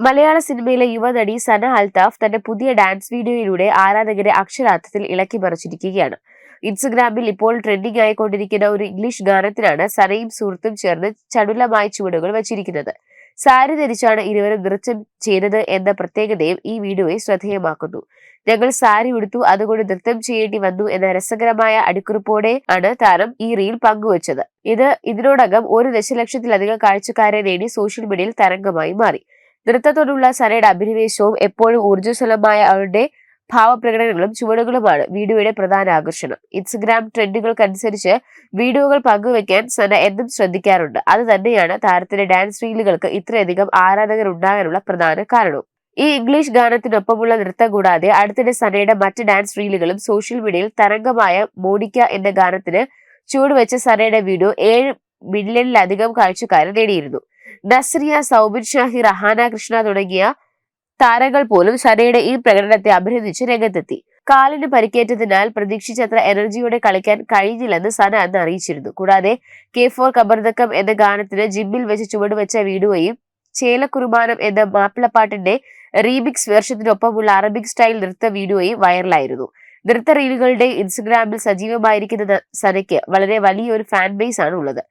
മലയാള സിനിമയിലെ യുവനടി സന അൽതാഫ് തന്റെ പുതിയ ഡാൻസ് വീഡിയോയിലൂടെ ആരാധകരെ അക്ഷരാർത്ഥത്തിൽ ഇളക്കി മറിച്ചിരിക്കുകയാണ്. ഇൻസ്റ്റഗ്രാമിൽ ഇപ്പോൾ ട്രെൻഡിംഗ് ആയിക്കൊണ്ടിരിക്കുന്ന ഒരു ഇംഗ്ലീഷ് ഗാനത്തിനാണ് സനയും സുഹൃത്തും ചേർന്ന് ചടുലമായ ചുവടുകൾ വച്ചിരിക്കുന്നത്. സാരി ധരിച്ചാണ് ഇരുവരും നൃത്തം ചെയ്തത് എന്ന പ്രത്യേകതയും ഈ വീഡിയോയെ ശ്രദ്ധേയമാക്കുന്നു. ഞങ്ങൾ സാരി ഉടുത്തു അതുകൊണ്ട് നൃത്തം ചെയ്യേണ്ടി വന്നു എന്ന രസകരമായ അടിക്കുറിപ്പോടെ ആണ് താരം ഈ റീൽ പങ്കുവച്ചത്. ഇത് ഇതിനോടകം ഒരു ദശലക്ഷത്തിലധികം കാഴ്ചക്കാരെ നേടി സോഷ്യൽ മീഡിയയിൽ തരംഗമായി മാറി. നൃത്തത്തോടുള്ള സനയുടെ അഭിനിവേശവും എപ്പോഴും ഊർജസ്വലമായ അവരുടെ ഭാവപ്രകടനങ്ങളും ചുവടുകളുമാണ് വീഡിയോയുടെ പ്രധാന ആകർഷണം. ഇൻസ്റ്റഗ്രാം ട്രെൻഡുകൾക്കനുസരിച്ച് വീഡിയോകൾ പങ്കുവെക്കാൻ സന എന്നും ശ്രദ്ധിക്കാറുണ്ട്. അത് തന്നെയാണ് താരത്തിന്റെ ഡാൻസ് റീലുകൾക്ക് ഇത്രയധികം ആരാധകർ ഉണ്ടാകാനുള്ള പ്രധാന കാരണവും. ഈ ഇംഗ്ലീഷ് ഗാനത്തിനൊപ്പമുള്ള നൃത്തം കൂടാതെ അടുത്തിടെ സനയുടെ മറ്റ് ഡാൻസ് റീലുകളും സോഷ്യൽ മീഡിയയിൽ തരംഗമായ മോണിക്ക എന്ന ഗാനത്തിന് ചൂടുവെച്ച സനയുടെ വീഡിയോ ഏഴ് മില്യണിലധികം കാഴ്ചക്കാരെ നേടിയിരുന്നു. നസ്രിയ സൗബിൻ ഷാഹി റഹാന കൃഷ്ണ തുടങ്ങിയ താരങ്ങൾ പോലും സനയുടെ ഈ പ്രകടനത്തെ അഭിനന്ദിച്ച് രംഗത്തെത്തി. കാലിന് പരിക്കേറ്റതിനാൽ പ്രതീക്ഷിച്ചത്ര എനർജിയോടെ കളിക്കാൻ കഴിഞ്ഞില്ലെന്ന് സന അന്ന് അറിയിച്ചിരുന്നു. കൂടാതെ കെ ഫോർ കബർദക്കം എന്ന ഗാനത്തിന് ജിമ്മിൽ വെച്ച് ചുവടുവെച്ച വീഡിയോയും ചേലക്കുറുമാനം എന്ന മാപ്പിളപ്പാട്ടിന്റെ റീമിക്സ് വേർഷത്തിനൊപ്പമുള്ള അറബിക് സ്റ്റൈൽ നൃത്ത വീഡിയോയും വൈറലായിരുന്നു. നൃത്ത റീലുകളുടെ ഇൻസ്റ്റഗ്രാമിൽ സജീവമായിരിക്കുന്ന സനയ്ക്ക് വളരെ വലിയൊരു ഫാൻ ബേസ് ആണ് ഉള്ളത്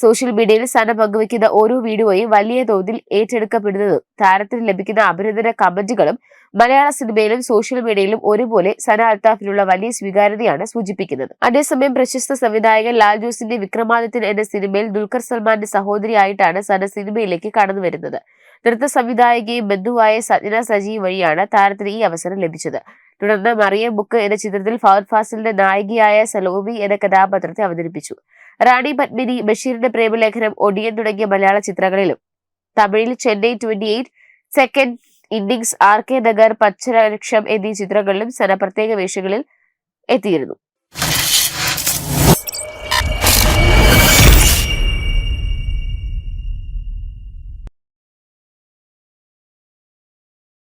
സോഷ്യൽ മീഡിയയിൽ സന പങ്കുവയ്ക്കുന്ന ഓരോ വീഡിയോയും വലിയ തോതിൽ ഏറ്റെടുക്കപ്പെടുന്നതും. താരത്തിന് ലഭിക്കുന്ന അഭിനന്ദന കമന്റുകളും മലയാള സിനിമയിലും സോഷ്യൽ മീഡിയയിലും ഒരുപോലെ സന അൽത്താഫിനുള്ള വലിയ സ്വീകാര്യതയാണ് സൂചിപ്പിക്കുന്നത്. അതേസമയം പ്രശസ്ത സംവിധായകൻ ലാൽ ജോസിന്റെ വിക്രമാദിത്യൻ എന്ന സിനിമയിൽ ദുൽഖർ സൽമാന്റെ സഹോദരിയായിട്ടാണ് സന സിനിമയിലേക്ക് കടന്നു വരുന്നത് നൃത്ത സംവിധായകയും ബന്ധുവായ സജ്ന സജീവ് വഴിയാണ് താരത്തിന് ഈ അവസരം ലഭിച്ചത്. തുടർന്ന് മറിയ ബുക്ക് എന്ന ചിത്രത്തിൽ ഫഹദ് ഫാസിലിന്റെ നായികയായ സലോമി എന്ന കഥാപാത്രത്തെ അവതരിപ്പിച്ചു. റാണി പത്മിനി ബഷീറിന്റെ പ്രേമലേഖനം ഒടിയൻ തുടങ്ങിയ മലയാള ചിത്രങ്ങളിലും. തമിഴിൽ Chennai twenty eight second innings R K Nagar പച്ചരക്ഷം എന്നീ ചിത്രങ്ങളിലും സന പ്രത്യേക വേഷങ്ങളിൽ എത്തിയിരുന്നു.